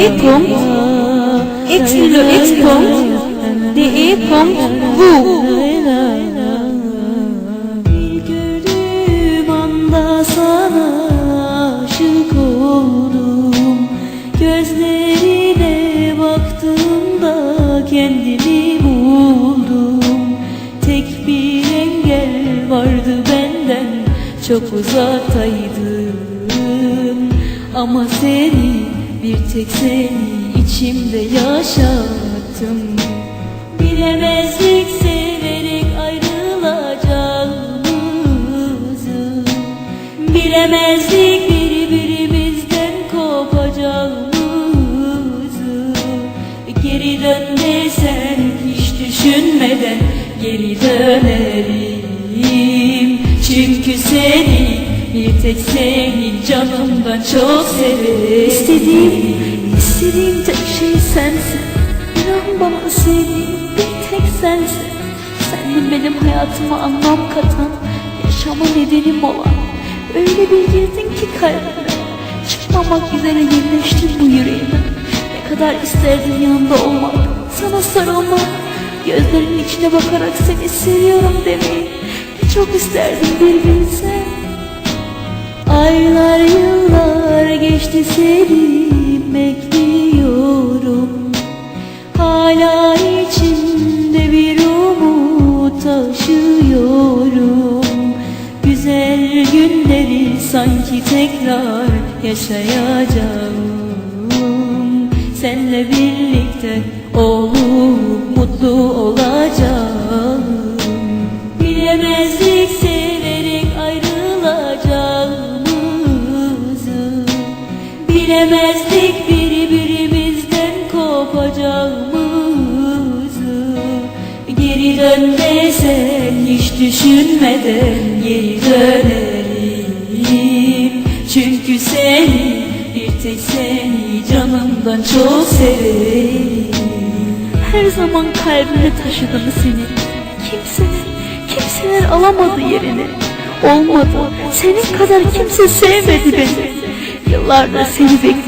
DE WU Bir gördüğüm anda sana aşık oldum. Gözlerine baktığımda kendimi buldum. Tek bir engel vardı benden çok uzaktaydım Ama seni bir tek seni içimde yaşattım Bilemezdik severek ayrılacağımızı Bilemezdik birbirimizden kopacağımızı. Geri dön desen hiç düşünmeden geri dönerim. Çünkü seni bir tek seni canımdan çok severim İstediğim, istediğim tek şey sensin. İnan bana sevdiğim bir tek sensin. Sendin benim hayatıma anlam katan Yaşama nedenim olan. Öyle bir girdin ki kalbime Çıkmamak üzere yerleştin bu yüreğime. Ne kadar isterdim yanında olmak? Sana sarılmak. Gözlerinin içine bakarak seni seviyorum demeyi Ne çok isterdim bir bilsen. Aylar yıllar geçti seni sanki tekrar yaşayacağım. Senle birlikte olup mutlu olacağım. Bilemezdik severek ayrılacağımızı Bilemezdik birbirimizden kopacağımızı Geri dön desen hiç düşünmeden geri dönerim Çünkü seni bir tek seni canımdan çok severim Her zaman kalbimde taşıdım seni. Kimseler, kimseler alamadı yerini. Olmadı, senin kadar kimse sevmedi beni. Yıllardır seni bekliyorum